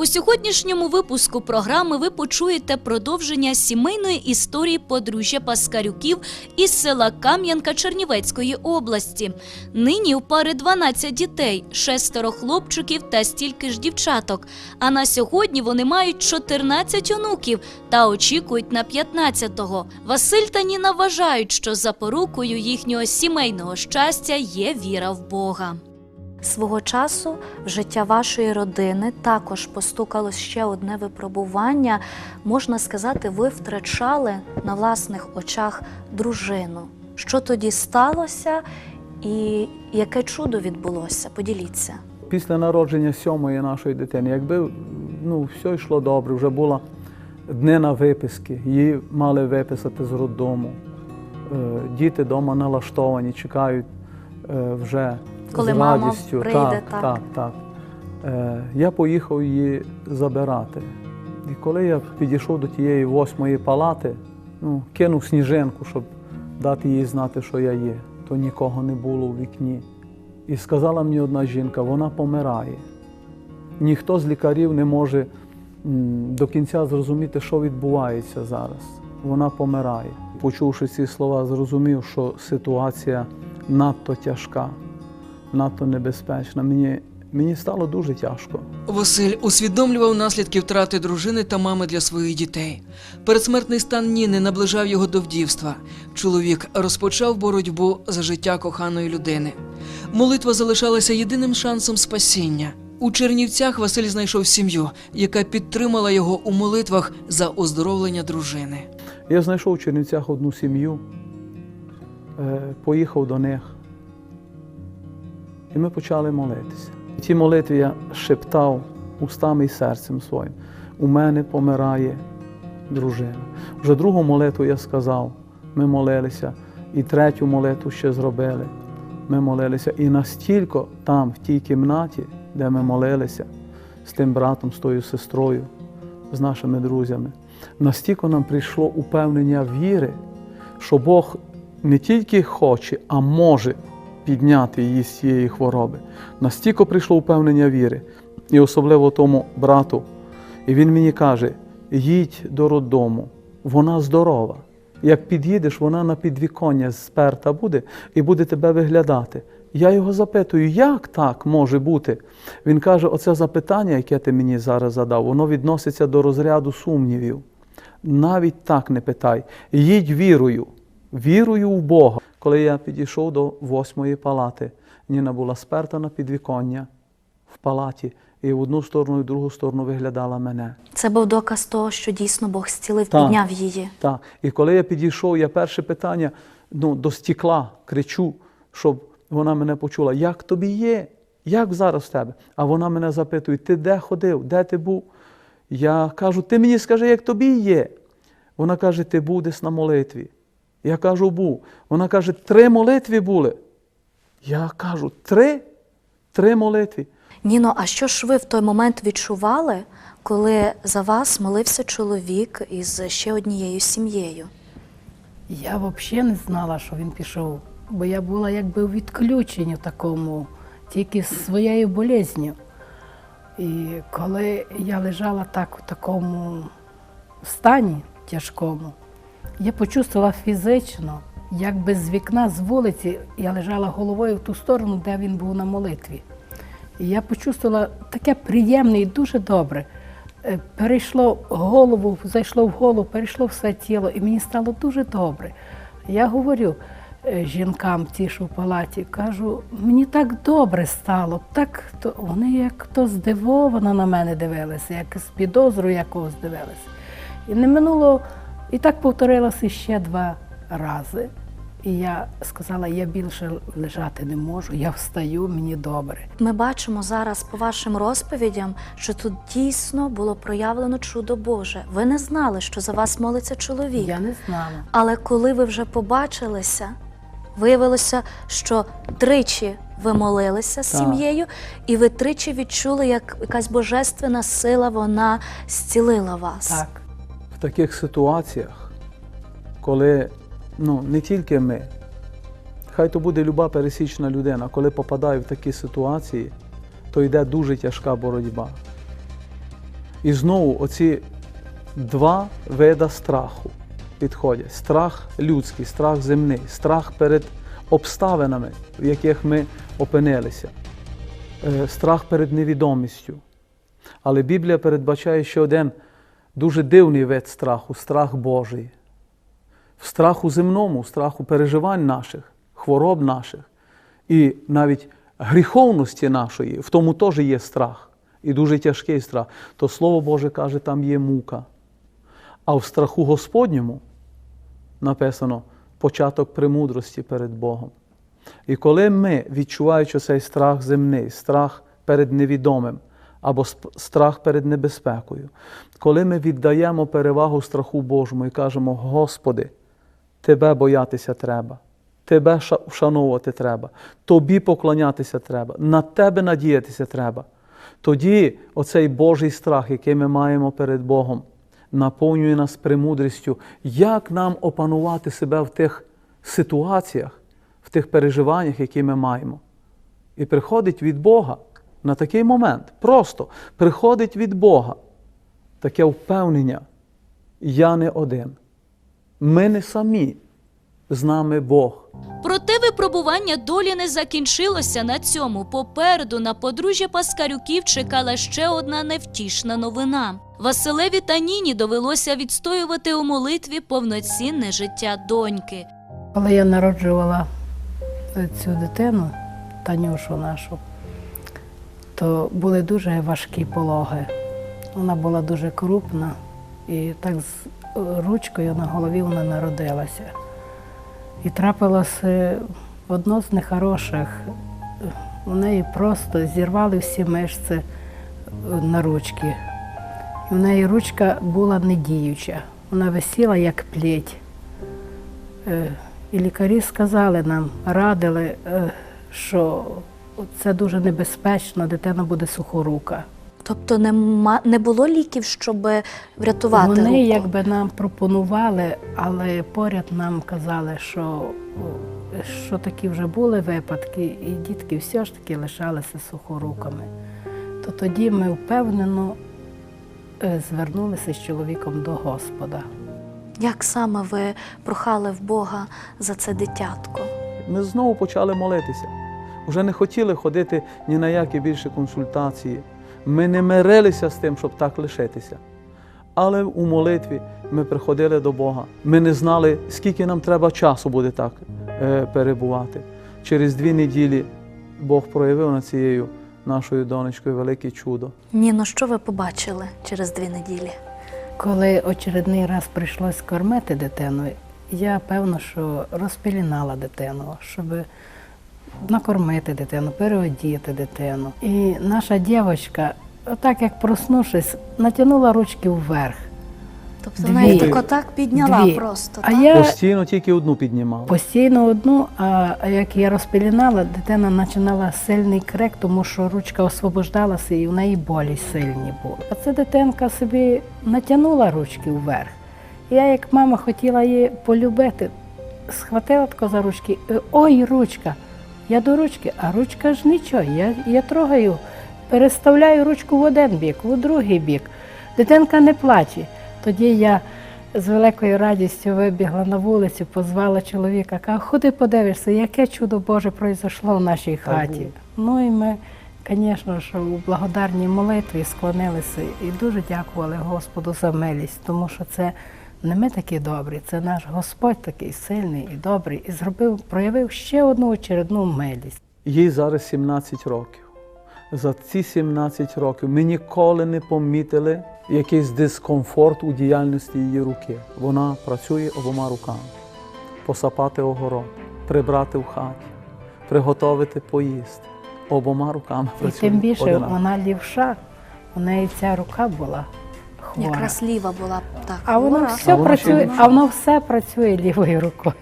У сьогоднішньому випуску програми ви почуєте продовження сімейної історії подружжя Паскарюків із села Кам'янка Чернівецької області. Нині у пари 12 дітей, шестеро хлопчиків та стільки ж дівчаток. А на сьогодні вони мають 14 онуків та очікують на 15-го. Василь та Ніна вважають, що запорукою їхнього сімейного щастя є віра в Бога. Свого часу в життя вашої родини також постукало ще одне випробування. Можна сказати, ви втрачали на власних очах дружину. Що тоді сталося і яке чудо відбулося? Поділіться. Після народження сьомої нашої дитини, якби ну, все йшло добре, вже була днина виписки, її мали виписати з роддому. Е, Діти вдома налаштовані, чекають е, вже Коли з мама радістю. прийде, так, так. так, так. Е, Я поїхав її забирати. І коли я підійшов до тієї восьмої палати, ну, кинув сніжинку, щоб дати їй знати, що я є, то нікого не було у вікні. І сказала мені одна жінка, вона помирає. Ніхто з лікарів не може до кінця зрозуміти, що відбувається зараз. Вона помирає. Почувши ці слова, зрозумів, що ситуація надто тяжка, надто небезпечна. Мені, мені стало дуже тяжко. Василь усвідомлював наслідки втрати дружини та мами для своїх дітей. Передсмертний стан Ніни наближав його до вдівства. Чоловік розпочав боротьбу за життя коханої людини. Молитва залишалася єдиним шансом спасіння. У Чернівцях Василь знайшов сім'ю, яка підтримала його у молитвах за оздоровлення дружини. Я знайшов у Чернівцях одну сім'ю, е, поїхав до них, і ми почали молитися. В цій молитві я шептав устами і серцем своїм: у мене помирає дружина. Вже другу молитву я сказав, ми молилися, і третю молитву ще зробили. Ми молилися. І настільки там, в тій кімнаті, де ми молилися, з тим братом, з тою сестрою, з нашими друзями, настільки нам прийшло упевнення віри, що Бог не тільки хоче, а може підняти її з цієї хвороби. Настільки прийшло упевнення віри, і особливо тому брату. І він мені каже: їдь до роддому, вона здорова. Як під'їдеш, вона на підвіконня сперта буде і буде тебе виглядати. Я його запитую, як так може бути? Він каже: оце запитання, яке ти мені зараз задав, воно відноситься до розряду сумнівів. Навіть так не питай. Їдь вірою, вірою в Бога. Коли я підійшов до восьмої палати, Ніна була сперта на підвіконня в палаті, і в одну сторону, і в другу сторону виглядала мене. Це був доказ того, що дійсно Бог зцілив, Так. підняв її. Так. І коли я підійшов, я перше питання ну, до стекла кричу, щоб вона мене почула, як тобі є? Як зараз в тебе? А вона мене запитує, ти де ходив, де ти був? Я кажу, ти мені скажи, як тобі є. Вона каже, ти був десь на молитві. Я кажу, був. Вона каже, три молитви були. Я кажу, три? Три молитви. Ніно, а що ж ви в той момент відчували, коли за вас молився чоловік із ще однією сім'єю? Я взагалі не знала, що він пішов, бо я була якби у відключенні такому, тільки з своєю болезнью. І коли я лежала так у такому стані тяжкому, я почувствувала фізично, якби з вікна з вулиці я лежала головою в ту сторону, де він був на молитві. І я почувствувала таке приємне і дуже добре. Е, Перейшло голову, зайшло в голову, перейшло все тіло, і мені стало дуже добре. Я говорю е, жінкам, ті, що в палаті, кажу, мені так добре стало, так то вони як то здивовано на мене дивилися, як з підозрою якогось дивилися. І не минуло, і так повторилося ще два рази. І я сказала, я більше лежати не можу, я встаю, мені добре. Ми бачимо зараз по вашим розповідям, що тут дійсно було проявлено чудо Боже. Ви не знали, що за вас молиться чоловік. Я не знала. Але коли ви вже побачилися, виявилося, що тричі ви молилися з сім'єю, і ви тричі відчули, як якась божественна сила вона зцілила вас. Так. Таких ситуаціях, коли ну, не тільки ми, хай то буде люба пересічна людина, коли попадає в такі ситуації, то йде дуже тяжка боротьба. І знову оці два вида страху підходять: страх людський, страх земний, страх перед обставинами, в яких ми опинилися, е, страх перед невідомістю. Але Біблія передбачає ще один дуже дивний вид страху страх Божий. В страху земному, в страху переживань наших, хвороб наших і навіть гріховності нашої, в тому теж є страх. І дуже тяжкий страх. То Слово Боже каже, там є мука. А в страху Господньому написано початок премудрості перед Богом. І коли ми, відчуваючи цей страх земний, страх перед невідомим або страх перед небезпекою, коли ми віддаємо перевагу страху Божому і кажемо, Господи, Тебе боятися треба, Тебе вшановувати треба, Тобі поклонятися треба, на Тебе надіятися треба. Тоді оцей Божий страх, який ми маємо перед Богом, наповнює нас премудрістю, як нам опанувати себе в тих ситуаціях, в тих переживаннях, які ми маємо. І приходить від Бога на такий момент, просто приходить від Бога таке впевнення, я не один. Ми не самі, з нами Бог. Проте випробування долі не закінчилося на цьому. Попереду на подружжя Паскарюків чекала ще одна невтішна новина. Василеві та Ніні довелося відстоювати у молитві повноцінне життя доньки. Коли я народжувала цю дитину, Танюшу нашу, то були дуже важкі пологи. Вона була дуже крупна, і так з е, ручкою на голові вона народилася. І трапилося одно з нехороших. У неї просто зірвали всі мишці е, на ручки. В неї ручка була недіюча. Вона висіла як плеть. Е, І лікарі сказали нам, радили, що це дуже небезпечно, дитина буде сухорука. Тобто нема, не було ліків, щоб врятувати Вони руку? якби нам пропонували, але поряд нам казали, що, що такі вже були випадки, і дітки все ж таки лишалися сухоруками. То тоді ми впевнено е, звернулися з чоловіком до Господа. Як саме ви прохали в Бога за це дитятко? Ми знову почали молитися. Вже не хотіли ходити ні на які більше консультації. Ми не мирилися з тим, щоб так лишитися. Але у молитві ми приходили до Бога. Ми не знали, скільки нам треба часу буде так е, перебувати. Через дві неділі Бог проявив над цією нашою донечкою велике чудо. Ніно, що ви побачили через дві неділі? Коли очередний раз прийшлось кормити дитину, я певно, що розпілінала дитину, щоб накормити дитину, переодіти дитину. І наша дівчинка, отак як проснувшись, натягнула ручки вверх. Тобто вона так отак підняла Дві. просто. А так? я Постійно тільки одну піднімали. постійно одну, а як я розпілінала, дитина починала сильний крик, тому що ручка освобождалася і в неї болі сильні були. А ця дитинка собі натягнула ручки вверх. Я, як мама, хотіла її полюбити, схватила тако за ручки. е, Ой, ручка! Я до ручки, а ручка ж нічого. Я, я трогаю, переставляю ручку в один бік, в другий бік. Дитинка не плаче. Тоді я з великою радістю вибігла на вулицю, позвала чоловіка, кажу, ходи подивишся, яке чудо Боже пройшло в нашій хаті. Ну і ми, звісно, що у благодарній молитві склонилися і дуже дякували Господу за милість, тому що це не ми такі добрі, це наш Господь такий сильний і добрий, і зробив, проявив ще одну очередну милість. Їй зараз 17 років. За ці 17 років ми ніколи не помітили якийсь дискомфорт у діяльності її руки. Вона працює обома руками. Посапати огород, прибрати в хаті, приготовити поїсти. Обома руками І працює. тим більше одинаково. вона лівша, у неї ця рука була хвора. Якраз ліва була так. А воно хвора. все А працює, а воно все працює лівою рукою.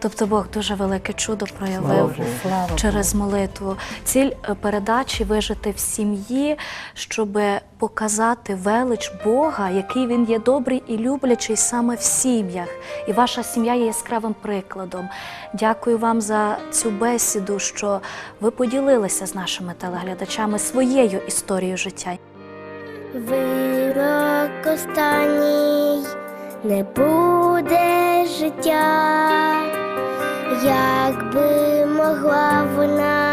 Тобто Бог дуже велике чудо проявив Слава через молитву. Ціль е, передачі вижити в сім'ї, щоб показати велич Бога, який він є добрий і люблячий саме в сім'ях. І ваша сім'я є яскравим прикладом. Дякую вам за цю бесіду, що ви поділилися з нашими телеглядачами своєю історією життя. Вирок останній. Не буде життя, якби могла вона